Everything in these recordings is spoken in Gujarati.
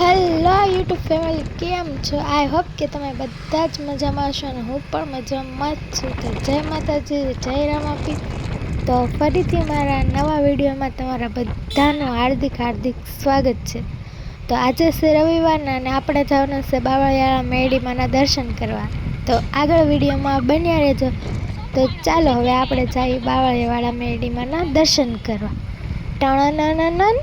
હેલો યુટ્યુબ ફેમિલી કેમ છો? આઈ હોપ કે તમે બધા જ મજામાં હશો અને હું પણ મજામાં જ છું. તો જય માતાજી, જય રામાપી. તો ફરીથી મારા નવા વિડીયોમાં તમારા બધાનું હાર્દિક હાર્દિક સ્વાગત છે. તો આજે છે રવિવારના અને આપણે જવાનું છે બાવળિયાળા મેળીમાના દર્શન કરવા. તો આગળ વિડીયોમાં બન્યા રહેજો. તો ચાલો હવે આપણે જઈએ બાવળિયાવાળા મેળીમાના દર્શન કરવા. ટણ ટાણાનાનાનન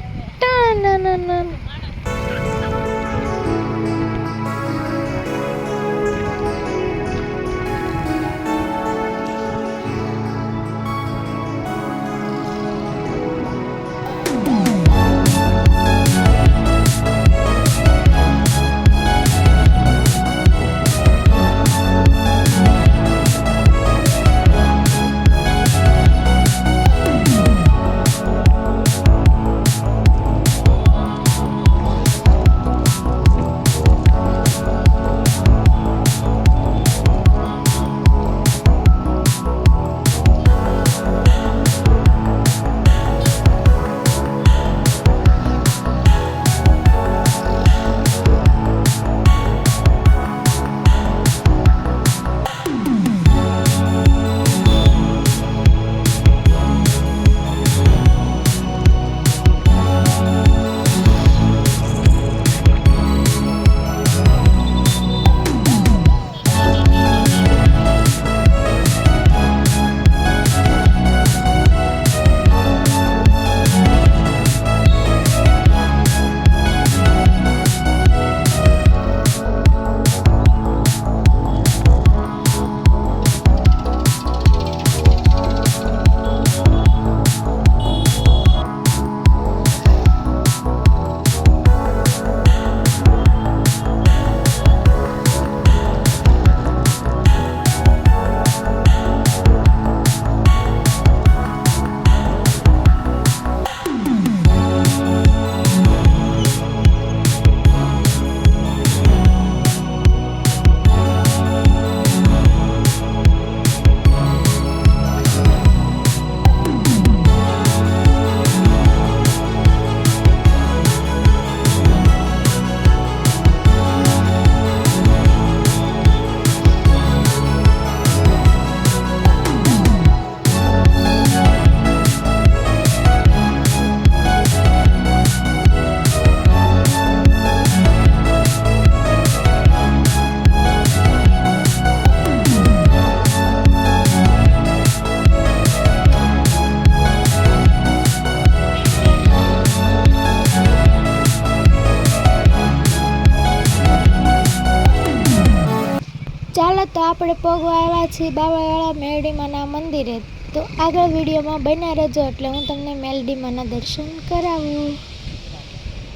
આપણે પગવા આવ્યા છીએ બાબાવાળા મેરડીમાના મંદિરે. તો આગળ વિડીયોમાં બન્યા રહેજો એટલે હું તમને મેલડીમાના દર્શન કરાવું.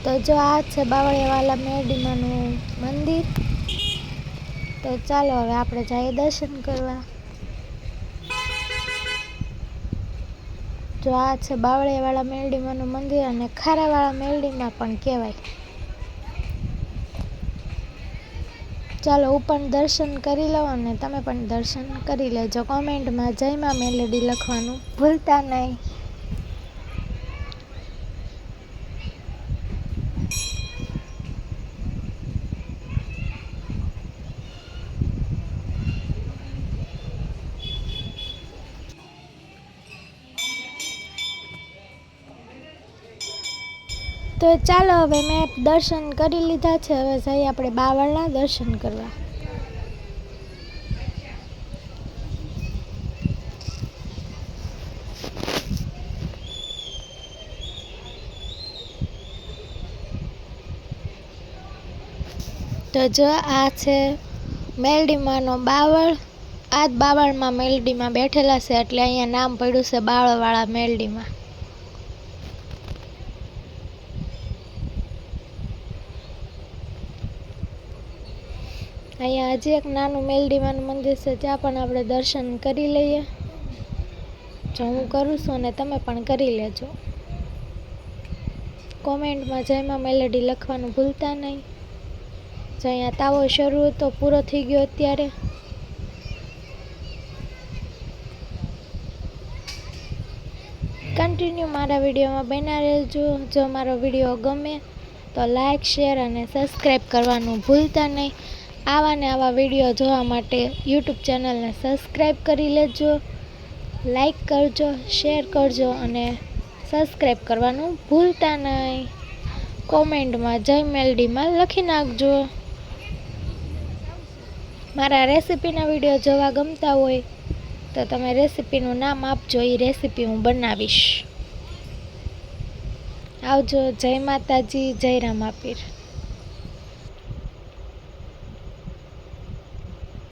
તો જો આ છે બાવળિયાવાલા મેરડીમાનું મંદિર. તો ચાલો હવે આપણે જઈએ દર્શન કરવા. જો આ છે બાવળિયાવાળા મેરડીમાનું મંદિર અને ખારાવાળા મેરડીમાં પણ કહેવાય. ચાલો, હું પણ દર્શન કરી લઉં અને તમે પણ દર્શન કરી લેજો. કોમેન્ટમાં જય મા મેલેડી લખવાનું ભૂલતા નહીં. તો ચાલો હવે મેં દર્શન કરી લીધા છે. હવે જઈએ આપણે બાવળના દર્શન કરવા. તો જો આ છે મેલડીમાંનો બાવળ. આ જ બાવળમાં મેલડીમાં બેઠેલા છે એટલે અહીંયા નામ પડ્યું છે બાવળવાળા મેલડીમાં. અહીંયા હજી એક નાનું મેલડીમાનું મંદિર છે ત્યાં પણ આપણે દર્શન કરી લઈએ. જો હું કરું છું અને તમે પણ કરી લેજો. કોમેન્ટમાં જયમાં મેલેડી લખવાનું ભૂલતા નહીં. જો અહીંયા તાવો શરૂ હતો, પૂરો થઈ ગયો અત્યારે. કન્ટિન્યુ મારા વિડીયોમાં બના રહેજો. જો મારો વીડિયો ગમે તો લાઇક શેર અને સબસ્ક્રાઈબ કરવાનું ભૂલતા નહીં. આવા ને આવા વીડિયો જોવા માટે યુટ્યુબ ચેનલને સબસ્ક્રાઈબ કરી લેજો લાઈક કરજો શેર કરજો અને સબસ્ક્રાઈબ કરવાનું ભૂલતા નહીં. કોમેન્ટમાં જય મેલડીમાં લખી નાખજો. મારા રેસીપીના વીડિયો જોવા ગમતા હોય તો તમે રેસીપીનું નામ આપજો એ રેસીપી હું બનાવીશ. આવજો, જય માતાજી, જય રામાપીર.